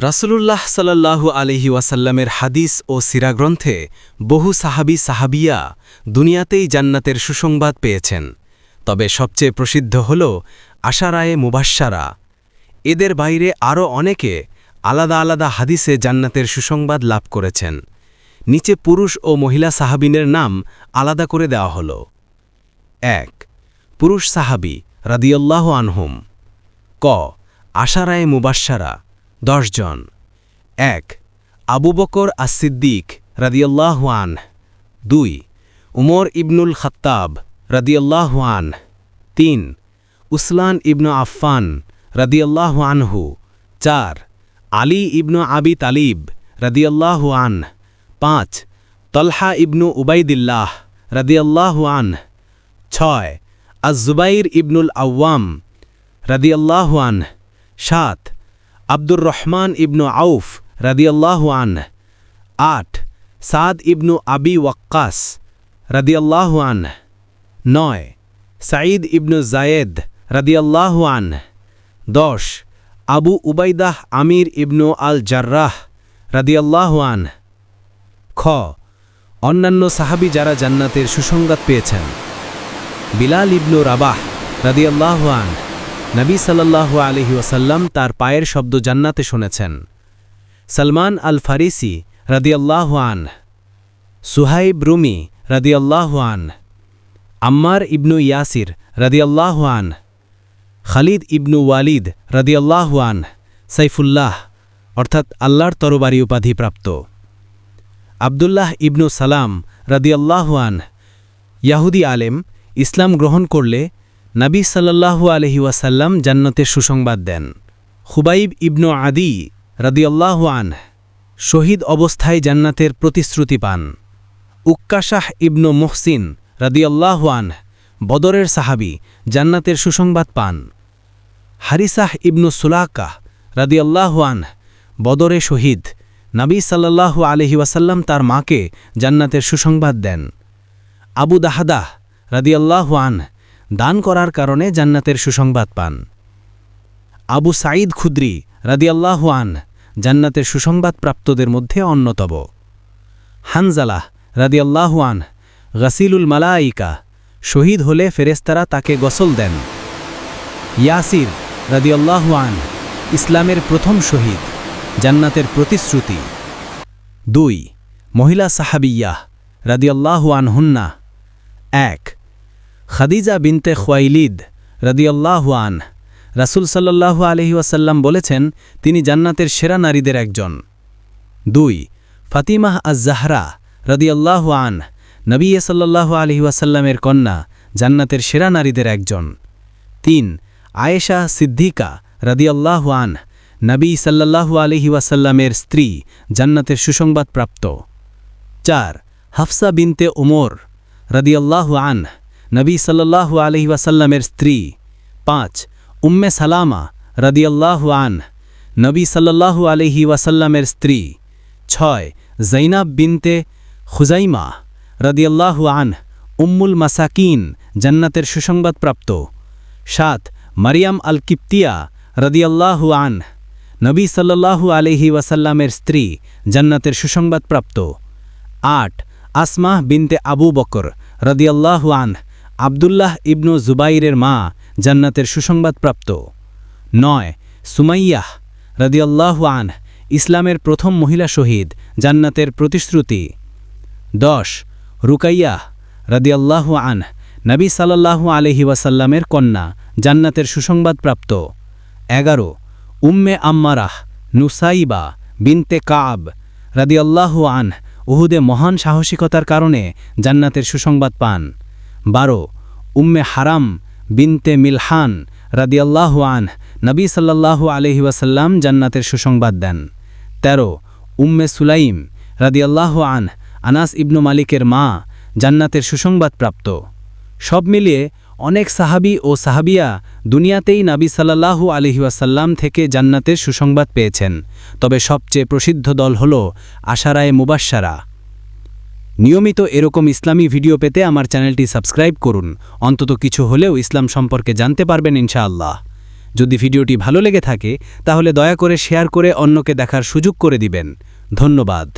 রাসূলুল্লাহ সাল্লাল্লাহু আলহি ওয়াসাল্লামের হাদিস ও সিরাগ্রন্থে বহু সাহাবি সাহাবিয়া দুনিয়াতেই জান্নাতের সুসংবাদ পেয়েছেন। তবে সবচেয়ে প্রসিদ্ধ হল আশারায়ে মুবাশ্বারা এদের বাইরে আরও অনেকে আলাদা আলাদা হাদিসে জান্নাতের সুসংবাদ লাভ করেছেন। নিচে পুরুষ ও মহিলা সাহাবিনের নাম আলাদা করে দেওয়া হল। এক, পুরুষ সাহাবি রাদিয়াল্লাহ আনহুম। ক, আশারায়ে মুবাশ্বারা দশ জন এক, আবু বকর আসিদ্দিক রাদিয়াল্লাহান দুই, উমর ইবনুল খত্তাব রাদিয়াল্লাহান তিন, উসলান ইবনু আফফান রাদিয়াল্লাহানহু চার, আলী ইবনু আবি তালিব রাদিয়াল্লাহান পাঁচ, তলহা ইবনু উবাইদিল্লাহ রাদিয়াল্লাহান ছয় আজুবাইর ইবনুল আউ্বাম রাদিয়াল্লাহান সাত আব্দুর রহমান ইবনু আউফ রাদিয়াল্লাহু আন আট, সাদ ইবনু আবি ওয়াক্কাস রাদিয়াল্লাহু আন নয়, সাঈদ ইবনু জায়েদ রাদিয়াল্লাহু আন দশ, আবু উবাইদাহ আমির ইবনু আল জার্রাহ রাদিয়াল্লাহু আন খ, অন্যান্য সাহাবি যারা জান্নাতের সুসংবাদ পেয়েছেন। বিলাল ইবনু রাবাহ রাদিয়াল্লাহু আন নবী সাল্লাল্লাহু আলহি ওসাল্লাম তার পায়ের শব্দ জান্নাতে শুনেছেন। সলমান আল ফারিসি রাদিয়াল্লাহু আন, সুহাইব রুমি রাদিয়াল্লাহু আন, আম্মার ইবনু ইয়াসির রাদিয়াল্লাহু আন, খালিদ ইবনু ওয়ালিদ রাদিয়াল্লাহু আন, সাইফুল্লাহ, অর্থাৎ আল্লাহর তরবারি উপাধি প্রাপ্ত। আবদুল্লাহ ইবনু সালাম রাদিয়াল্লাহু আন, ইয়াহুদি আলেম, ইসলাম গ্রহণ করলে নাবী সাল্লাল্লাহু আলহি ওয়াসাল্লাম জান্নতের সুসংবাদ দেন। খুবাইব ইবনু আদি রাদিয়াল্লাহু আন শহীদ অবস্থায় জান্নাতের প্রতিশ্রুতি পান। উক্কাশাহ ইবনু মুহসিন রাদিয়াল্লাহু আন বদরের সাহাবি জান্নাতের সুসংবাদ পান। হারিসাহ ইবনু সুলাকাহ রাদিয়াল্লাহু আন বদরে শহীদ নাবী সাল্লাল্লাহু আলহি ওয়াসাল্লাম তার মাকে জান্নাতের সুসংবাদ দেন। আবু দাহাদাহ রাদিয়াল্লাহু আন দান করার কারণে জান্নাতের সুসংবাদ পান। আবু সাঈদ খুদ্রি রাদিয়াল্লাহু আন, জান্নাতের সুসংবাদ প্রাপ্তদের মধ্যে অন্যতম। হানজালাহ রাদিয়াল্লাহু আন, গাসিলুল মালাইকা, শহীদ হলে ফেরেস্তারা তাকে গসল দেন। ইয়াসির রাদিয়াল্লাহু আন, ইসলামের প্রথম শহীদ, জান্নাতের প্রতিশ্রুতি। দুই, মহিলা সাহাবিয়াহ রাদিয়াল্লাহু আনহুন্না। এক খাদিজা বিনতে খোয়াইলিদ রদিয়াল্লাহু আন রাসুল সাল্লাহু আলহি ওয়াসাল্লাম বলেছেন, তিনি জান্নাতের সেরা নারীদের একজন। দুই, ফাতিমাহ আজ-জাহরা রদিয়াল্লাহু আন নবী সাল্লাহু আলহি ওয়াসাল্লামের কন্যা, জান্নাতের সেরা নারীদের একজন। তিন, আয়েশা সিদ্দিকা রদিয়াল্লাহু আন নবী সাল্লাহু আলহি ওয়াসাল্লামের স্ত্রী, জান্নাতের সুসংবাদ প্রাপ্ত চার, হাফসা বিনতে ওমর রদিয়াল্লাহু আন নবী আলহি ওয়াসাল্লামের স্ত্রী। পাঁচ, উম্মে সালামা রদিয়াল্লাহু আন, নবী সাল্লাল্লাহু আলহি ওয়াসাল্লামের স্ত্রী। ছয়, জৈনাব বিনতে খুজাইমা রদিয়াল্লাহু আন, উম্মুল মাসাকিন, জান্নাতের সুসংবাদপ্রাপ্ত। সাত, মারিয়াম আল কিপ্তিয়া রদিয়াল্লাহু আন, নবী সাল্লাল্লাহু আলহি ওয়াসাল্লামের স্ত্রী, জান্নাতের সুসংবাদপ্রাপ্ত। আট আসমাহ বিনতে আবু বকর রদিয়াল্লাহু আন আবদুল্লাহ ইবনু জুবাইরের মা জান্নাতের সুসংবাদপ্রাপ্ত। নয়, সুমাইয়াহ রদিয়াল্লাহু আন ইসলামের প্রথম মহিলা শহীদ, জান্নাতের প্রতিশ্রুতি। দশ, রুকাইয়াহ রদিয়াল্লাহু আন নবী সাল্লাল্লাহু আলহি ওয়াসাল্লামের কন্যা, জান্নাতের সুসংবাদপ্রাপ্ত। এগারো, উম্মে আম্মারাহ নুসাইবা বিনতে কাব রদিয়াল্লাহু আন উহুদে মহান সাহসিকতার কারণে জান্নাতের সুসংবাদ পান। বারো উম্মে হারাম বিনতে মিলহান রাদিয়াল্লাহ আন নবী সাল্লাল্লাহু আলহি ওয়াসাল্লাম জান্নাতের সুসংবাদ দেন। ১৩ উম্মে সুলাইম রাদিয়াল্লাহ আন আনাস ইবনু মালিকের মা জান্নাতের সুসংবাদ প্রাপ্ত। সব মিলিয়ে অনেক সাহাবি ও সাহাবিয়া দুনিয়াতেই নাবী সাল্লাল্লাহু আলহি ওয়াসাল্লাম থেকে জান্নাতের সুসংবাদ পেয়েছেন। তবে সবচেয়ে প্রসিদ্ধ দল হল আশারায়ে মুবাসারা নিয়মিত এরকম ইসলামী ভিডিও পেতে আমার চ্যানেলটি সাবস্ক্রাইব করুন। অন্তত কিছু হলেও ইসলাম সম্পর্কে জানতে পারবেন ইনশাআল্লাহ। যদি ভিডিওটি ভালো লেগে থাকে, তাহলে দয়া করে শেয়ার করে অন্যকে দেখার সুযোগ করে দিবেন। ধন্যবাদ।